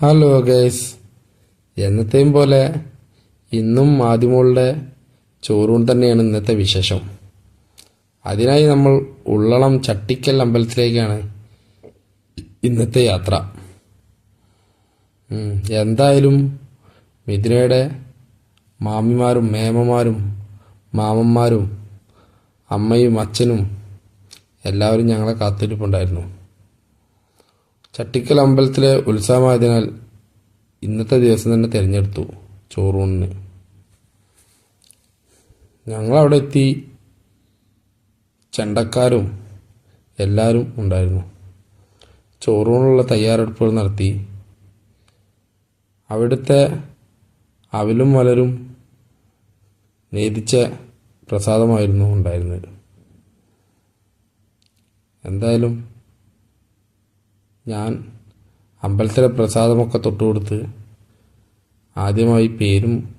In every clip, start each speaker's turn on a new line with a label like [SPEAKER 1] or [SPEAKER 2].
[SPEAKER 1] Hello guys എന്നത്തെയും പോലെ ഇന്നും ആദ്യമോളുടെ ചോറൂൺ തന്നെയാണ് ഇന്നത്തെ വിശേഷം. അതിനായി നമ്മൾ ഉള്ളളം ചട്ടിക്കൽ അമ്പലത്തിലേക്കാണ് ഇന്നത്തെ യാത്ര. എന്തായാലും മിഥുനയുടെ മാമിമാരും മേമമാരും മാമന്മാരും അമ്മയും അച്ഛനും എല്ലാവരും ഞങ്ങളെ കാത്തിരിപ്പുണ്ടായിരുന്നു ചട്ടിക്കൽ അമ്പലത്തിലെ ഉത്സവമായതിനാൽ ഇന്നത്തെ ദിവസം തന്നെ തിരഞ്ഞെടുത്തു ചോറൂണിന്. ഞങ്ങളവിടെ എത്തി ചെണ്ടക്കാരും എല്ലാവരും ഉണ്ടായിരുന്നു. ചോറൂണുള്ള തയ്യാറെടുപ്പുകൾ നടത്തി. അവിടുത്തെ അവലും മലരും നേദിച്ച പ്രസാദമായിരുന്നു ഉണ്ടായിരുന്നത്. എന്തായാലും ഞാൻ അമ്പലത്തിലെ പ്രസാദമൊക്കെ തൊട്ടുകൊടുത്ത് ആദ്യമായി പേരും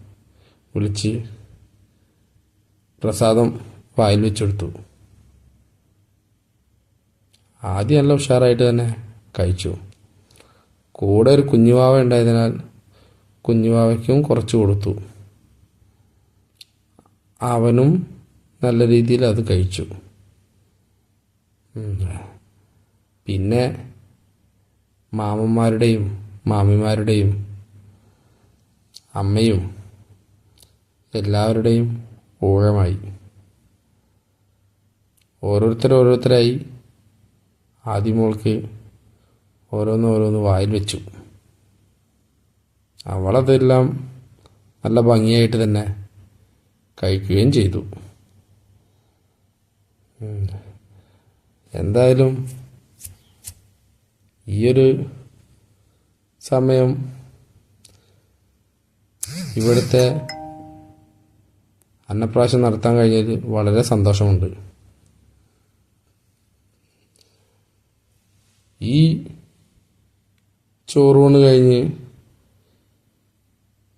[SPEAKER 1] വിളിച്ച് പ്രസാദം വായിൽ വെച്ചെടുത്തു. ആദ്യം നല്ല ഉഷാറായിട്ട് തന്നെ കഴിച്ചു. കൂടെ ഒരു കുഞ്ഞുവാവ ഉണ്ടായതിനാൽ കുഞ്ഞുവാവയ്ക്കും കുറച്ച് കൊടുത്തു. അവനും നല്ല രീതിയിൽ അത് കഴിച്ചു. ഉം. പിന്നെ മാമന്മാരുടെയും മാമിമാരുടെയും അമ്മയും എല്ലാവരുടെയും ഊഴമായി. ഓരോരുത്തർ ഓരോരുത്തരായി ആദ്യമോൾക്ക് ഓരോന്ന് ഓരോന്ന് വായിൽ വെച്ചു. അവളതെല്ലാം നല്ല ഭംഗിയായിട്ട് തന്നെ കഴിക്കുകയും ചെയ്തു. ഉം. എന്തായാലും ഒരു സമയം ഇവിടുത്തെ അന്നപ്രാശം നടത്താൻ കഴിഞ്ഞതിൽ വളരെ സന്തോഷമുണ്ട്. ഈ ചോറൂണ് കഴിഞ്ഞ്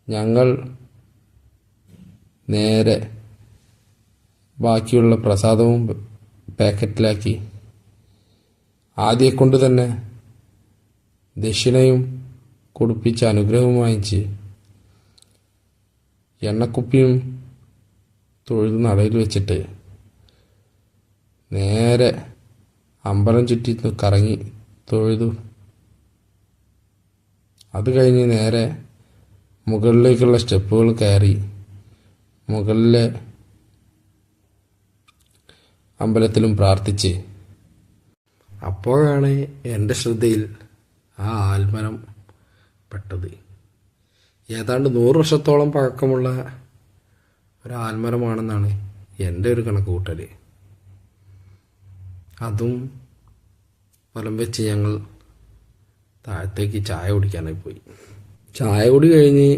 [SPEAKER 1] ഞങ്ങൾ നേരെ ബാക്കിയുള്ള പ്രസാദവും പാക്കറ്റിലാക്കി ആദ്യം കൊണ്ട് തന്നെ ദക്ഷിണയും കൊടുപ്പിച്ച അനുഗ്രഹവും വാങ്ങിച്ച് എണ്ണക്കുപ്പിയും തൊഴുത് നടയിൽ വെച്ചിട്ട് നേരെ അമ്പലം ചുറ്റി കറങ്ങി തൊഴുതു. അത് കഴിഞ്ഞ് നേരെ മുകളിലേക്കുള്ള സ്റ്റെപ്പുകൾ കയറി മുകളിലെ അമ്പലത്തിലും പ്രാർത്ഥിച്ച്. അപ്പോഴാണ് എന്റെ ശ്രദ്ധയിൽ ആ ആൽമരം പെട്ടത്. ഏതാണ്ട് നൂറ് വർഷത്തോളം പഴക്കമുള്ള ഒരു ആൽമരമാണെന്നാണ് എന്റെ ഒരു കണക്ക് കൂട്ടൽ അതും വലം വെച്ച് ഞങ്ങൾ താഴത്തേക്ക് ചായ കുടിക്കാനായി പോയി. ചായ കുടി കഴിഞ്ഞ്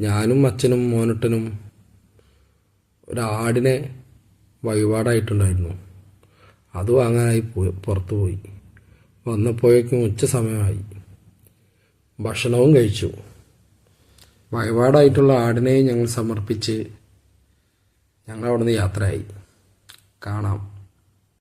[SPEAKER 1] ഞാനും അച്ഛനും മോനട്ടനും ഒരാടിനെ വഴിപാടായിട്ടുണ്ടായിരുന്നു. അത് വാങ്ങാനായി പോയി പുറത്തു പോയി വന്നപ്പോഴേക്കും ഉച്ച സമയമായി. ഭക്ഷണവും കഴിച്ചു. വഴിപാടായിട്ടുള്ള ആടിനെയും ഞങ്ങൾ സമർപ്പിച്ച് ഞങ്ങൾ അവിടുന്ന് യാത്രയായി. കാണാം.